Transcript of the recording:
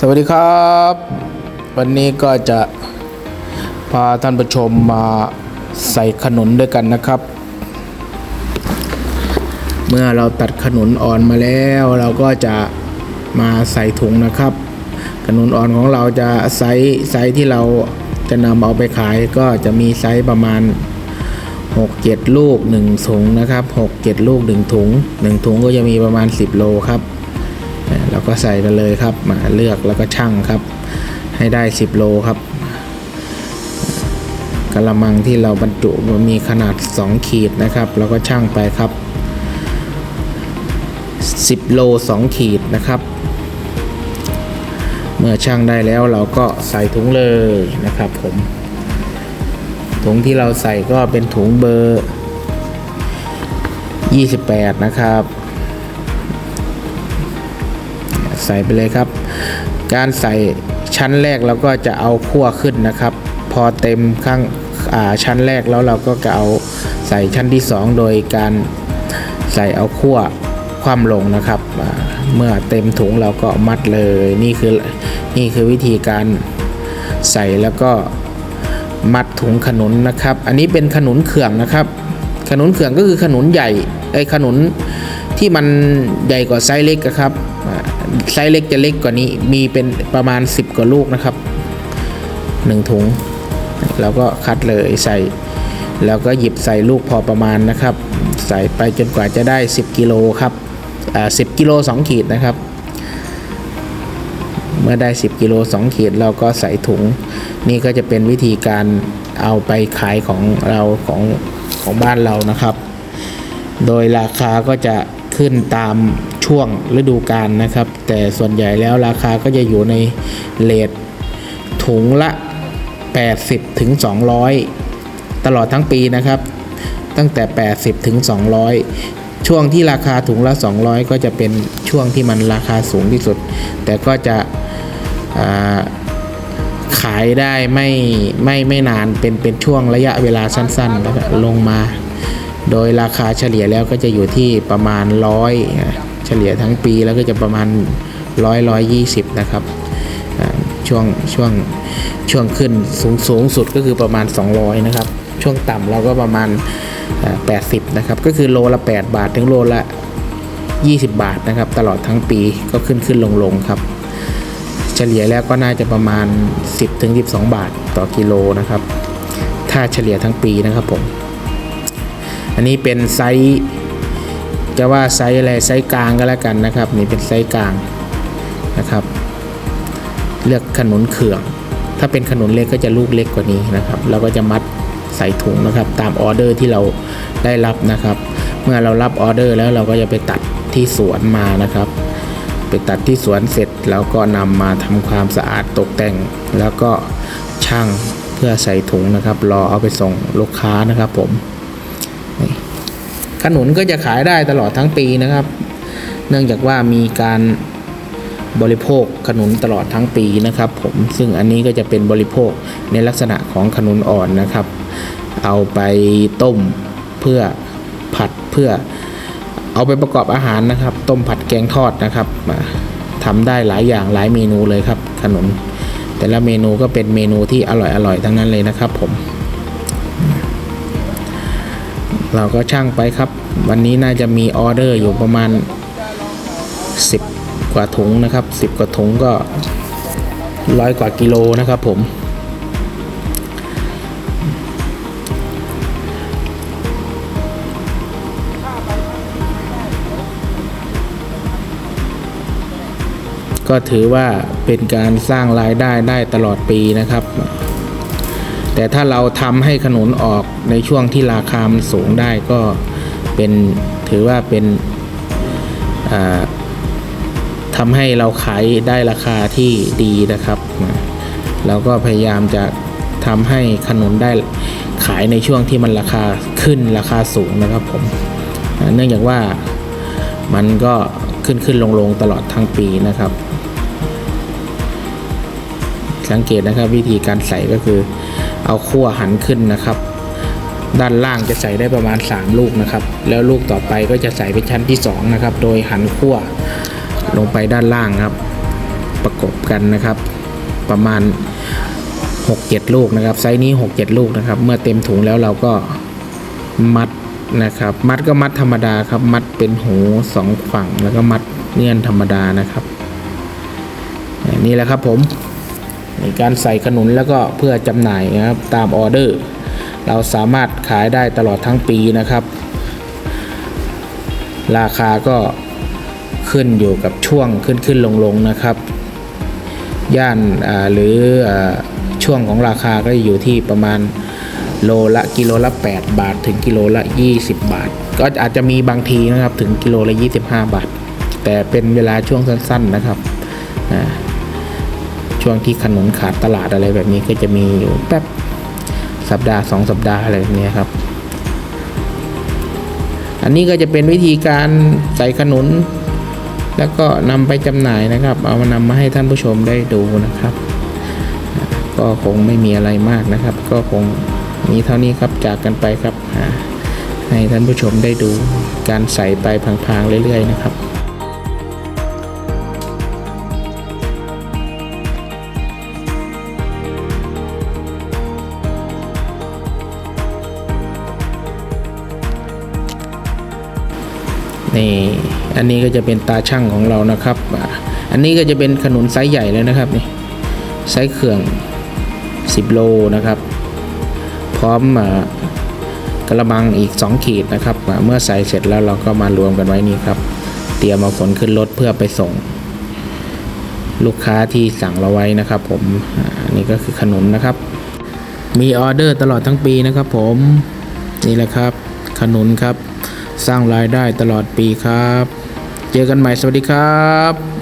สวัสดีครับ วันนี้ก็จะพาท่านผู้ชมมาใส่ขนุนด้วยกันนะครับ เมื่อเราตัดขนุนอ่อนมาแล้วเราก็จะมาใส่ถุงนะครับ ขนุนอ่อนของเราจะไซส์ไซส์ที่เราจะนำเอาไปขายก็จะมีไซส์ประมาณ 6 7 ลูก 1 ถุงนะครับ 6 7 ลูก 1 ถุง 1 ถุงก็จะมีประมาณ 10 โลครับ เราก็ใส่กันเลยครับมาเลือกแล้วก็ชั่งครับ ให้ได้ 10 โลครับกระมังที่เราบรรจุมันมีขนาด 2 ขีดนะครับเราก็ชั่งไปครับ 10 โล 2 ขีดนะครับ เมื่อชั่งได้แล้วเราก็ใส่ถุงเลยนะครับผม ถุงที่เราใส่ก็เป็นถุงเบอร์ 28 นะครับ ใส่ไปเลยครับ การใส่ชั้นแรกเราก็จะเอาขั้วขึ้นนะครับ พอเต็มข้างาชั้นแรกแล้วเราก็จะเอาใส่ชั้นที่ 2 โดยการใส่เอาขั้วคว่ำลงนะครับ เมื่อเต็มถุงเราก็มัดเลยนี่คือนี่คือวิธีการใส่แล้วก็มัดถุงขนุนนะครับ อันนี้เป็นขนุนเขื่องนะครับ ขนุนเขื่องก็คือขนุนใหญ่ไอ้ขนุนที่มันใหญ่กว่าไซส์เล็กครับ ไซส์เล็กจะเล็กกว่านี้ มีเป็นประมาณ 10 กว่าลูกนะครับหนึ่งถุง เราก็คัดเลยใส่ แล้วก็หยิบใส่ลูกพอประมาณนะครับ ใส่ไปจนกว่าจะได้ 10 กิโลครับอ่า10กิโล2ขีดนะครับ เมื่อได้ 10 กิโล2ขีดเราก็ใส่ถุง นี่ก็จะเป็นวิธีการเอาไปขายของเราของของบ้านเรานะครับ โดยราคาก็จะขึ้นตาม ช่วงฤดูกาลนะครับ แต่ส่วนใหญ่แล้วราคาก็จะอยู่ในเลทถุงละ 80ถึง200 ตลอดทั้งปีนะครับ ตั้งแต่ 80ถึง200 ช่วงที่ราคาถุงละ 200 ก็จะเป็นช่วงที่มันราคาสูงที่สุด แต่ก็จะขายได้ไม่ไม่ไม่นานเป็นเป็นช่วงระยะเวลาสั้นๆแล้วลงมา โดยราคาเฉลี่ยแล้วก็จะอยู่ที่ประมาณร้อย เฉลี่ยทั้งปีแล้วก็จะประมาณร้อยร้อยยี่สิบนะครับช่วงช่วงช่วงขึ้นสูงสูงสุดก็คือประมาณ 200 นะครับ ช่วงต่ำเราก็ประมาณ 80 นะครับ ก็คือโลละ 8 บาทถึงโลละ 20 บาทนะครับ ตลอดทั้งปีก็ขึ้นขึ้นลงลงครับ เฉลี่ยแล้วก็น่าจะประมาณ 10ถึง12 บาทต่อกิโลนะครับ ถ้าเฉลี่ยทั้งปีนะครับผม อันนี้เป็นไซส์ จะว่าไซส์อะไรไซส์กลางก็แล้วกันนะครับนี่เป็นไซส์กลางนะครับ เลือกขนุนเขื่อง ถ้าเป็นขนุนเล็กก็จะลูกเล็กกว่านี้นะครับ เราก็จะมัดใส่ถุงนะครับตามออเดอร์ที่เราได้รับนะครับ เมื่อเรารับออเดอร์แล้วเราก็จะไปตัดที่สวนมานะครับ ไปตัดที่สวนเสร็จแล้วก็นำมาทำความสะอาดตกแต่ง แล้วก็ช่างเพื่อใส่ถุงนะครับ รอเอาไปส่งลูกค้านะครับผมนี่ ขนุนก็จะขายได้ตลอดทั้งปีนะครับ เนื่องจากว่ามีการบริโภคขนุนตลอดทั้งปีนะครับ ผมซึ่งอันนี้ก็จะเป็นบริโภคในลักษณะของขนุนอ่อนนะครับ เอาไปต้มเพื่อผัดเพื่อเอาไปประกอบอาหารนะครับ ต้มผัดแกงทอดนะครับมาทำได้หลายอย่างหลายเมนูเลยครับขนมแต่ละเมนูก็เป็นเมนูที่อร่อยอร่อยทั้งนั้นเลยนะครับผม เราก็ช่างไปครับ วันนี้น่าจะมีออเดอร์อยู่ประมาณ 10 กว่าถุงนะครับ 10 กว่าถุงก็ร้อยกว่ากิโลนะครับผม ก็ถือว่าเป็นการสร้างรายได้ได้ตลอดปีนะครับ แต่ถ้าเราทำให้ขนุนออกในช่วงที่ราคามันสูงได้ก็เป็นถือว่าเป็นทำให้เราขายได้ราคาที่ดีนะครับเราก็พยายามจะทำให้ขนุนได้ขายในช่วงที่มันราคาขึ้นราคาสูงนะครับผมเนื่องจากว่ามันก็ขึ้นขึ้นลงลงตลอดทั้งปีนะครับ สังเกตนะครับวิธีการใส่ก็คือ เอาขั้วหันขึ้นนะครับ ด้านล่างจะใส่ได้ประมาณ 3 ลูกนะครับ แล้วลูกต่อไปก็จะใส่เป็นชั้นที่2นะครับ โดยหันขั้วลงไปด้านล่างครับ ประกบกันนะครับ ประมาณ 6-7 ลูกนะครับ ไซส์นี้ 6-7 ลูกนะครับ เมื่อเต็มถุงแล้วเราก็มัดนะครับ มัดก็มัดธรรมดาครับ มัดเป็นหูสองฝั่งแล้วก็มัดเงื่อนธรรมดานะครับนี่แหละครับผม ในการใส่ขนุนแล้วก็เพื่อจำหน่ายนะครับตามออเดอร์ เราสามารถขายได้ตลอดทั้งปีนะครับ ราคาก็ขึ้นอยู่กับช่วงขึ้นขึ้นลงลงนะครับ ย่านาหรืออช่วงของราคาก็อยู่ที่ประมาณโลละกิโลละ 8 บาท ถึงกิโลละ 20 บาท ก็อาจจะมีบางทีนะครับถึงกิโลละ 25 บาท แต่เป็นเวลาช่วงสั้น ๆนะครับอ่า ช่วงที่ขนมขาดตลาดอะไรแบบนี้ก็จะมีอยู่แป๊บสัปดาห์ 2 สัปดาห์อะไรแบบนี้ครับ อันนี้ก็จะเป็นวิธีการใส่ขนุน แล้วก็นำไปจำหน่ายนะครับ เอามานำมาให้ท่านผู้ชมได้ดูนะครับ ก็คงไม่มีอะไรมากนะครับ ก็คงมีเท่านี้ครับจากกันไปครับให้ท่านผู้ชมได้ดูการใส่ไปพลางๆเรื่อยๆนะครับ นี่อันนี้ก็จะเป็นตาช่างของเรานะครับ อันนี้ก็จะเป็นขนุนไซส์ใหญ่เลยนะครับนี่ไซส์เครื่อง 10 โลนะครับ พร้อมกระมังอีก 2 ขีดนะครับ เมื่อใส่เสร็จแล้วเราก็มารวมกันไว้นี่ครับ เตรียมเอาขนขึ้นรถเพื่อไปส่ง ลูกค้าที่สั่งเราไว้นะครับ ผมอันนี้ก็คือขนุนนะครับ มีออเดอร์ตลอดทั้งปีนะครับ ผมนี่แหละครับ ขนุนครับ สร้างรายได้ตลอดปีครับ เจอกันใหม่สวัสดีครับ